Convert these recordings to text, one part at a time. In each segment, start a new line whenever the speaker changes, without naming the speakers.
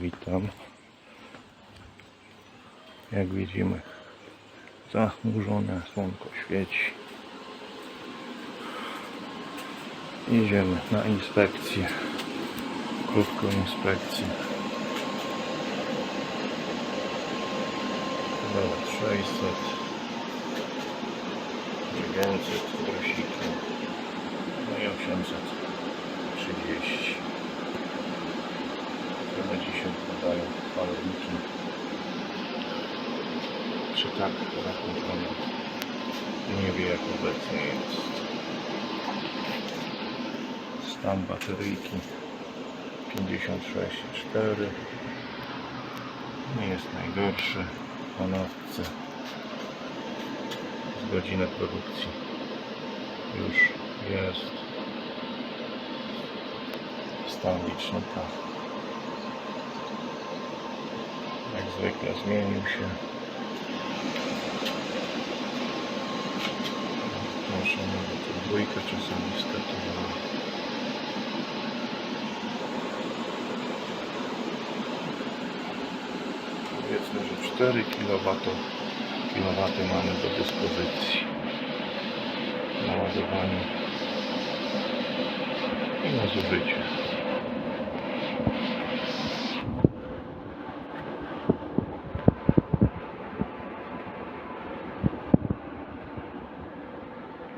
Witam. Jak widzimy, zachmurzone słonko świeci. Idziemy na inspekcję. Krótką inspekcję. Dobra, 600 900 grosikiem no i 830 falowniki czy tak rachunkowano nie wie jak obecnie jest. Stan bateryjki 56,4 nie jest najgorszy po z godzinę produkcji już jest. Stan licznika jak zwykle zmienił się. Muszę nawet dwójkę czasami startowała powiedzmy, że 4 kW kilowaty mamy do dyspozycji. Na ładowanie i na zużycie.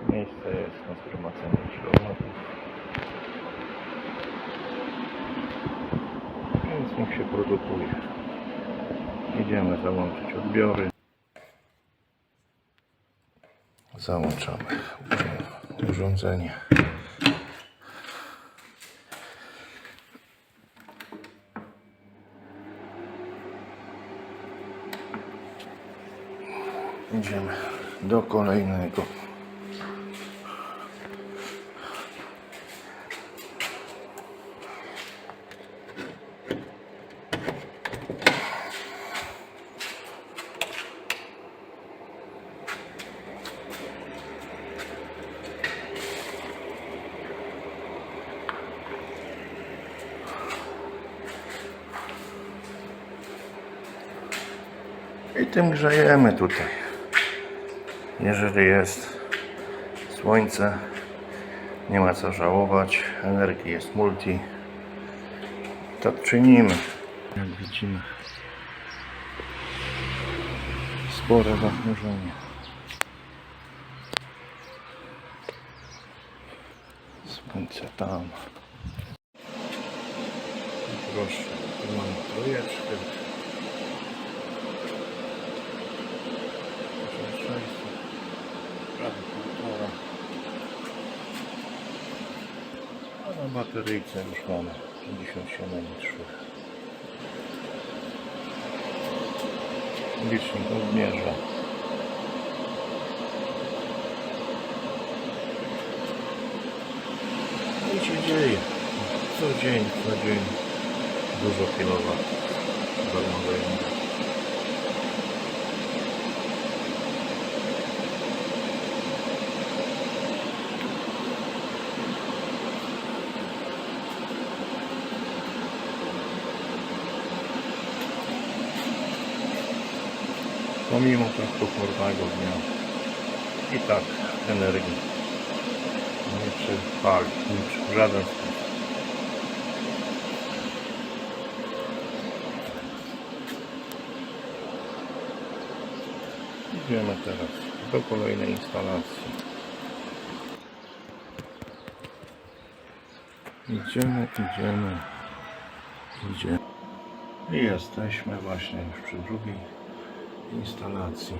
Miejsce jest na zgromadzenie kilowatów. Więc niech się produkuje. Idziemy załączyć odbiory. Załączamy urządzenie. Idziemy do kolejnego. I tym grzejemy tutaj. Jeżeli jest słońce, nie ma co żałować. Energii jest multi. To czynimy. Jak widzimy, spore zachmurzenie. Słońce tam. Proszę, tu mam trójeczkę. Na bateryjce już mamy 57,3. Licznik odmierza. No i się dzieje. Co dzień, co dzień. Dużo kilowatów. Darmowej pomimo tak pochmurnego dnia i tak energii nie przypali nic w żaden sposób. Idziemy teraz do kolejnej instalacji. Idziemy, idziemy, idziemy. I jesteśmy właśnie już przy drugiej instalacji.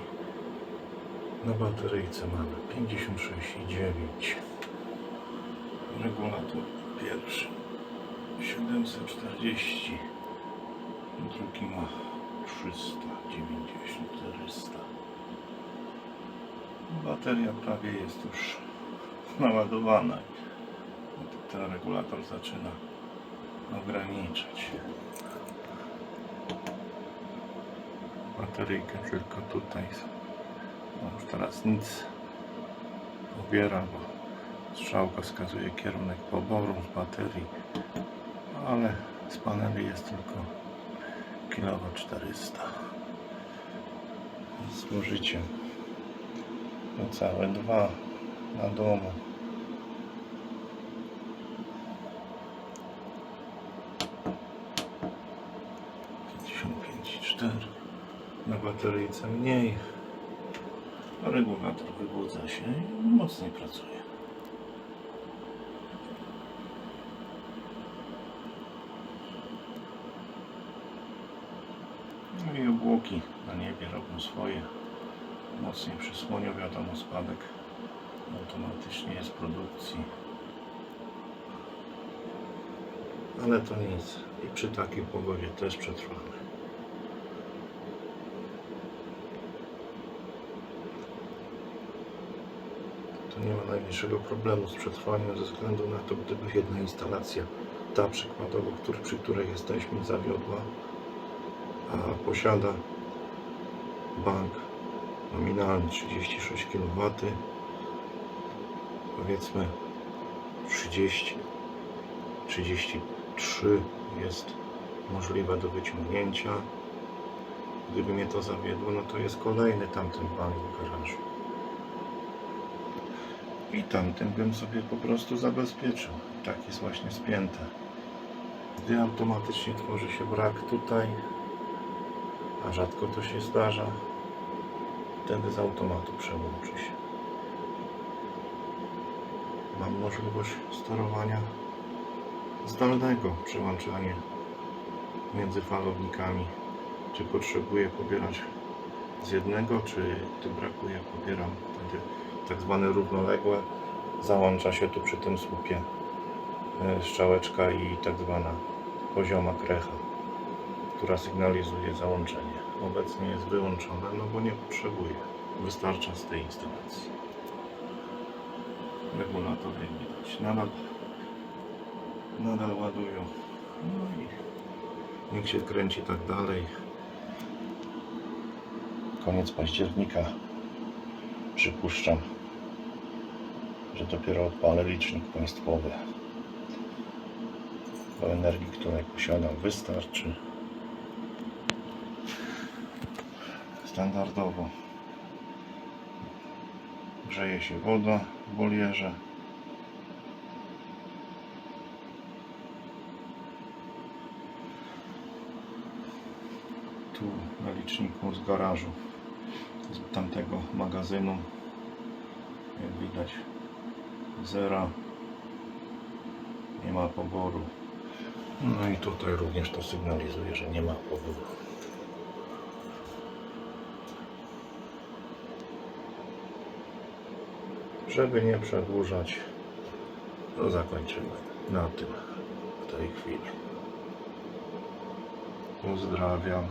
Na bateryjce mamy 56,9. Regulator pierwszy 740. Drugi ma 390, 400. Bateria prawie jest już naładowana. Ten regulator zaczyna ograniczać. Bateryjkę tylko tutaj. No już teraz nic. Pobiera bo strzałka wskazuje kierunek poboru z baterii ale z paneli jest tylko kW 400 z zużyciem no całe dwa na domu. Pięćdziesiąt pięć i cztery na bateryjce mniej regulator wybudza się i mocniej pracuje No i obłoki na niebie robią swoje. Mocniej przysłonią, wiadomo, spadek automatycznie jest produkcji. Ale to nic. I przy takiej pogodzie też przetrwamy. Nie ma najmniejszego problemu z przetrwaniem ze względu na to, gdyby jedna instalacja, ta przykładowo, który, przy której jesteśmy, zawiodła, a posiada bank nominalny 36 kW powiedzmy 30 33 jest możliwe do wyciągnięcia. Gdyby mnie to zawiodło no to jest kolejny tamten bank w garażu i tamten bym sobie po prostu zabezpieczył tak jest właśnie spięte gdy automatycznie tworzy się brak tutaj a rzadko to się zdarza, wtedy z automatu przełączy się. Mam możliwość sterowania zdalnego, przełączanie między falownikami. Czy potrzebuję pobierać z jednego, czy gdy brakuje, pobieram wtedy tak zwane równoległe. Załącza się tu przy tym słupie e, strzałeczka i tak zwana pozioma krecha która sygnalizuje załączenie. Obecnie jest wyłączone, no bo nie potrzebuje. Wystarcza z tej instalacji. Regulatory widać. Nadal, nadal ładują. No i niech się kręci tak dalej. Koniec października. Przypuszczam, że dopiero odpalę licznik państwowy. Do energii, której posiadam, wystarczy. standardowo grzeje się woda w bolierze tu na liczniku z garażu tamtego magazynu jak widać zera nie ma poboru no i tutaj również to sygnalizuje, że nie ma poboru Żeby nie przedłużać, to zakończymy na tym w tej chwili. Pozdrawiam.